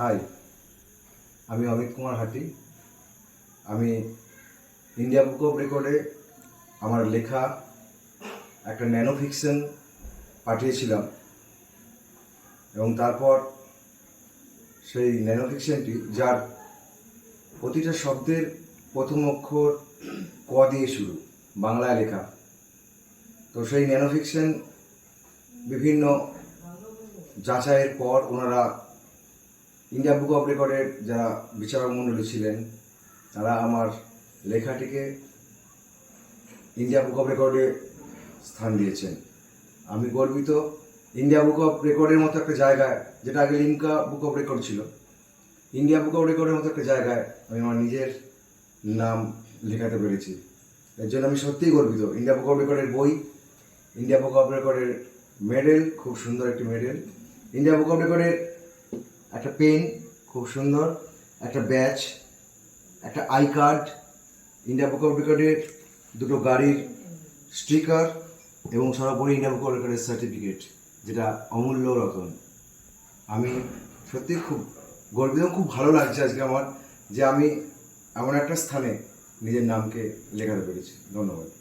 High আমি অমিত কুমার হাটি। আমি India book of রেকর্ডে আমার লেখা একটা ন্যানো ফিকশন পাঠিয়েছিলাম এবং তারপর সেই ন্যানো ফিকশনটি, যার প্রতিটা শব্দের প্রথম অক্ষর ক দিয়ে শুরু, বাংলায় লেখা। তো সেই ন্যানো ফিকশন বিভিন্ন যাচাইয়ের পর ওনারা ইন্ডিয়া বুক অফ রেকর্ডের যারা বিচারক মণ্ডলী ছিলেন, তারা আমার লেখাটিকে ইন্ডিয়া বুক অফ রেকর্ডে স্থান দিয়েছেন। আমি গর্বিত ইন্ডিয়া বুক অফ রেকর্ডের মতো একটা জায়গায়, যেটা আগে লিমকা বুক অফ রেকর্ড ছিল ইন্ডিয়া বুক অফ রেকর্ডের মতো একটা জায়গায় আমি আমার নিজের নাম লেখাতে পেরেছি। এর জন্য আমি সত্যিই গর্বিত। ইন্ডিয়া বুক অফ রেকর্ডের বই ইন্ডিয়া বুক অফ রেকর্ডের মেডেল খুব সুন্দর একটি মেডেল ইন্ডিয়া বুক অফ রেকর্ডের একটা পেন, খুব সুন্দর, একটা ব্যাচ, একটা I card, India book of রেকর্ডের দুটো গাড়ির স্টিকার এবং সর্বোপরি ইন্ডিয়া বুক অফ রেকর্ডের সার্টিফিকেট, যেটা অমূল্য রতন। আমি সত্যি খুব গর্বিত খুব ভালো লাগছে আজকে আমার যে আমি এমন একটা স্থানে নিজের নামকে লেখাতে পেরেছি। ধন্যবাদ।